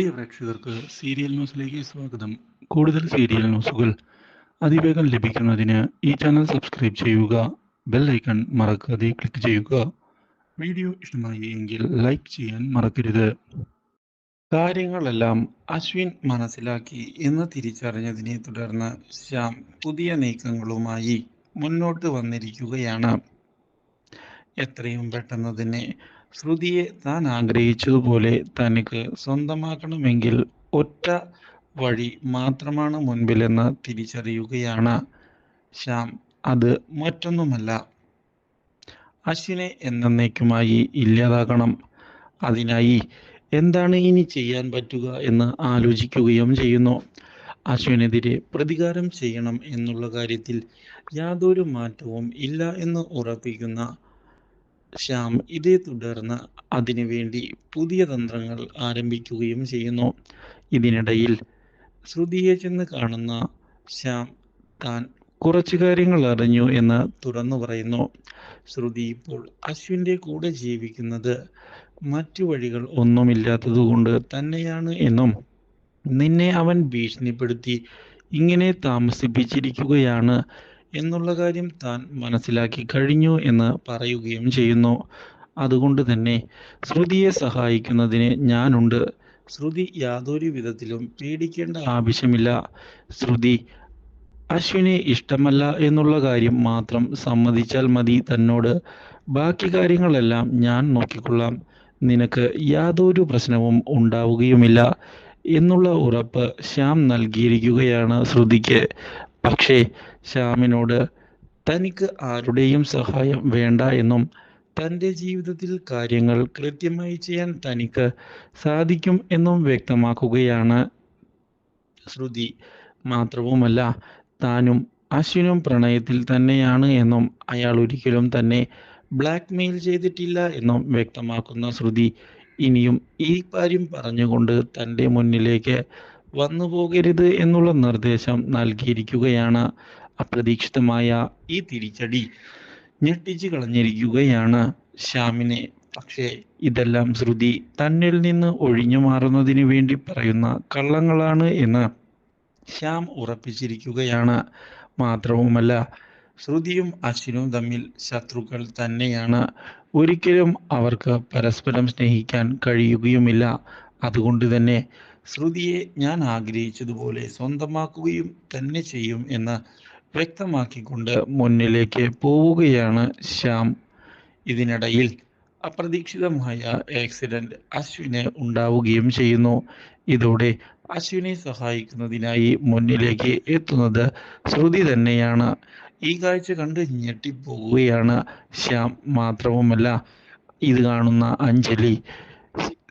പ്രിയ പ്രേക്ഷകർക്ക് സീരിയൽ ന്യൂസിലേക്ക് സ്വാഗതം. കൂടുതൽ സീരിയൽ ന്യൂസുകൾ അതിവേഗം ലഭിക്കുന്നതിന് ഈ ചാനൽ സബ്സ്ക്രൈബ് ചെയ്യുക ബെൽ ഐക്കൺ മറക്കാതെ ക്ലിക്ക് ചെയ്യുക. വീഡിയോ ഇഷ്ടമായി എങ്കിൽ ലൈക്ക് ചെയ്യാൻ മറക്കരുത്. കാര്യങ്ങളെല്ലാം അശ്വിൻ മനസ്സിലാക്കി എന്ന് തിരിച്ചറിഞ്ഞതിനെ തുടർന്ന് ശ്യാം പുതിയ നീക്കങ്ങളുമായി മുന്നോട്ട് വന്നിരിക്കുകയാണ്. എത്രയും പെട്ടെന്ന് തന്നെ ശ്രുതിയെ താൻ ആഗ്രഹിച്ചതുപോലെ തനിക്ക് സ്വന്തമാക്കണമെങ്കിൽ ഒറ്റ വഴി മാത്രമാണ് മുൻപിലെന്ന് തിരിച്ചറിയുകയാണ്. ശ്യാം അത് മറ്റൊന്നുമല്ല. അശ്വിനെ എന്നേക്കുമായി ഇല്ലാതാക്കണം. അതിനായി എന്താണ് ഇനി ചെയ്യാൻ പറ്റുക എന്ന് ആലോചിക്കുകയും ചെയ്യുന്നു. അശ്വിനെതിരെ പ്രതികാരം ചെയ്യണം എന്നുള്ള കാര്യത്തിൽ യാതൊരു മാറ്റവും ഇല്ല എന്ന് ഉറപ്പിക്കുന്ന ശ്യാം ഇതേ തുടർന്ന് അതിനുവേണ്ടി പുതിയ തന്ത്രങ്ങൾ ആരംഭിക്കുകയും ചെയ്യുന്നു. ഇതിനിടയിൽ ശ്രുതിയെ ചെന്ന് കാണുന്ന ശ്യാം താൻ കുറച്ചു കാര്യങ്ങൾ അറിഞ്ഞു എന്ന് തുറന്നു പറയുന്നു. ശ്രുതി ഇപ്പോൾ അശ്വിന്റെ കൂടെ ജീവിക്കുന്നത് മറ്റു വഴികൾ ഒന്നുമില്ലാത്തതുകൊണ്ട് തന്നെയാണ് എന്നും നിന്നെ അവൻ ഭീഷണിപ്പെടുത്തി ഇങ്ങനെ താമസിപ്പിച്ചിരിക്കുകയാണ് എന്നുള്ള കാര്യം താൻ മനസ്സിലാക്കി കഴിഞ്ഞു എന്ന് പറയുകയും ചെയ്യുന്നു. അതുകൊണ്ട് തന്നെ ശ്രുതിയെ സഹായിക്കുന്നതിന് ഞാനുണ്ട്. ശ്രുതി യാതൊരു വിധത്തിലും പേടിക്കേണ്ട ആവശ്യമില്ല. ശ്രുതി അശ്വിനെ ഇഷ്ടമല്ല എന്നുള്ള കാര്യം മാത്രം സമ്മതിച്ചാൽ മതി തന്നോട്. ബാക്കി കാര്യങ്ങളെല്ലാം ഞാൻ നോക്കിക്കൊള്ളാം. നിനക്ക് യാതൊരു പ്രശ്നവും ഉണ്ടാവുകയുമില്ല എന്നുള്ള ഉറപ്പ് ശ്യാം നൽകിയിരിക്കുകയാണ് ശ്രുതിക്ക്. പക്ഷേ ശ്യാമിനോട് തനിക്ക് ആരുടെയും സഹായം വേണ്ട എന്നും തന്റെ ജീവിതത്തിൽ കാര്യങ്ങൾ കൃത്യമായി ചെയ്യാൻ തനിക്ക് സാധിക്കും എന്നും വ്യക്തമാക്കുകയാണ് ശ്രുതി. മാത്രവുമല്ല താനും അശ്വിനും പ്രണയത്തിൽ തന്നെയാണ് എന്നും അയാൾ ഒരിക്കലും തന്നെ ബ്ലാക്ക് മെയിൽ ചെയ്തിട്ടില്ല എന്നും വ്യക്തമാക്കുന്ന ശ്രുതി ഇനിയും ഈ കാര്യം പറഞ്ഞുകൊണ്ട് തന്റെ മുന്നിലേക്ക് വന്നു പോകരുത് എന്നുള്ള നിർദ്ദേശം നൽകിയിരിക്കുകയാണ് അപ്രതീക്ഷിതമായ ഈ തിരിച്ചടി. ഞെട്ടിച്ചു കളഞ്ഞിരിക്കുകയാണ് ശ്യാമിനെ. പക്ഷേ ഇതെല്ലാം ശ്രുതി തന്നിൽ നിന്ന് ഒഴിഞ്ഞു മാറുന്നതിന് വേണ്ടി പറയുന്ന കള്ളങ്ങളാണ് എന്ന് ശ്യാം ഉറപ്പിച്ചിരിക്കുകയാണ്. മാത്രവുമല്ല ശ്രുതിയും അശ്വിനും തമ്മിൽ ശത്രുക്കൾ തന്നെയാണ്. ഒരിക്കലും അവർക്ക് പരസ്പരം സ്നേഹിക്കാൻ കഴിയുകയുമില്ല. അതുകൊണ്ട് തന്നെ ശ്രുതിയെ ഞാൻ ആഗ്രഹിച്ചതുപോലെ സ്വന്തമാക്കുകയും തന്നെ ചെയ്യും എന്ന് വ്യക്തമാക്കിക്കൊണ്ട് മുന്നിലേക്ക് പോവുകയാണ് ശ്യാം. ഇതിനിടയിൽ അപ്രതീക്ഷിതമായ ആക്സിഡന്റ് അശ്വിന് ഉണ്ടാവുകയും ചെയ്യുന്നു. ഇതോടെ അശ്വിനെ സഹായിക്കുന്നതിനായി മുന്നിലേക്ക് എത്തുന്നത് ശ്രുതി തന്നെയാണ്. ഈ കാഴ്ച കണ്ട് ഞെട്ടിപ്പോവുകയാണ് ശ്യാം മാത്രവുമല്ല ഇത് കാണുന്ന അഞ്ജലി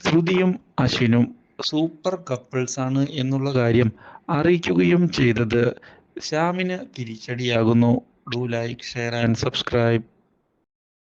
ശ്രുതിയും അശ്വിനും സൂപ്പർ കപ്പിൾസ് ആണ് എന്നുള്ള കാര്യം അറിയിക്കുകയും ചെയ്തത്. ശ്യാമിന് തിരിച്ചടിയാകുന്നു. Do like share and subscribe